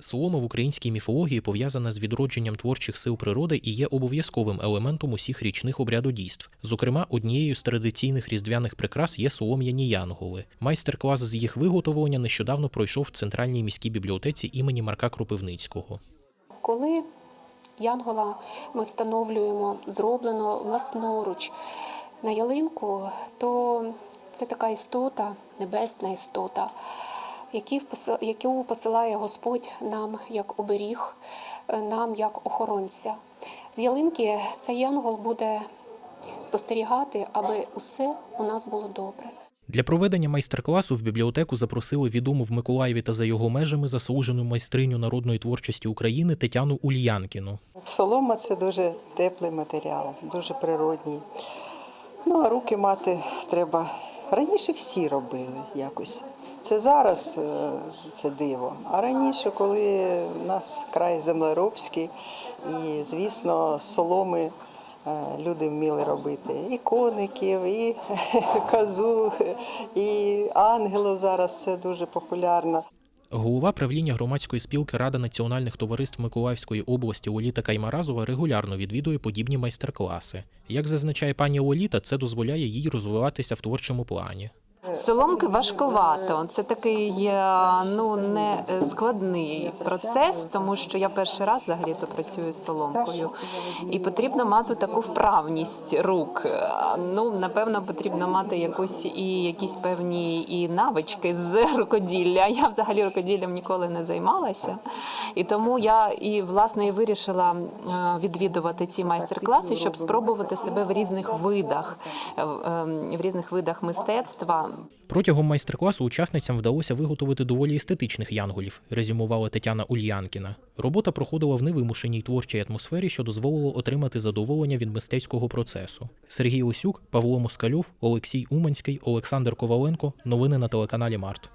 Солома в українській міфології пов'язана з відродженням творчих сил природи і є обов'язковим елементом усіх річних обрядодійств. Зокрема, однією з традиційних різдвяних прикрас є солом'яні янголи. Майстер-клас з їх виготовлення нещодавно пройшов в центральній міській бібліотеці імені Марка Кропивницького. Коли янгола ми встановлюємо зроблено власноруч на ялинку, то це така істота, небесна істота, яку посилає Господь нам як оберіг, е, нам як охоронця. З ялинки цей янгол буде спостерігати, аби усе у нас було добре. Для проведення майстер-класу в бібліотеку запросили відому в Миколаєві та за його межами заслужену майстриню народної творчості України Тетяну Ульянкіну. Солома це дуже теплий матеріал, дуже природній. Ну, а руки мати треба. Раніше всі робили якось. Це зараз е, це диво. А раніше, коли в нас край землеробський, і, звісно, соломи е, люди вміли робити і коників, і козу, і ангелу зараз це дуже популярно. Голова правління громадської спілки Рада національних товариств Миколаївської області Оліта Каймаразова регулярно відвідує подібні майстер-класи. Як зазначає пані Оліта, це дозволяє їй розвиватися в творчому плані. Соломки важковато. Це такий ну не е, складний процес, тому що я перший раз взагалі то працюю з соломкою, і потрібно мати таку вправність рук. Е, Ну напевно, потрібно мати якусь і якісь певні і навички з рукоділля. Я взагалі рукоділлям ніколи не займалася, і тому я і власне і вирішила е, відвідувати ці майстер-класи, щоб спробувати себе в різних видах, в ем, в різних видах мистецтва. Протягом майстер-класу учасницям вдалося виготовити доволі естетичних янголів, резюмувала Тетяна Ульянкіна. Робота проходила в невимушеній творчій атмосфері, що дозволило отримати задоволення від мистецького процесу. Сергій Лисюк, Павло Москальов, Олексій Уманський, Олександр Коваленко. Новини на телеканалі Март.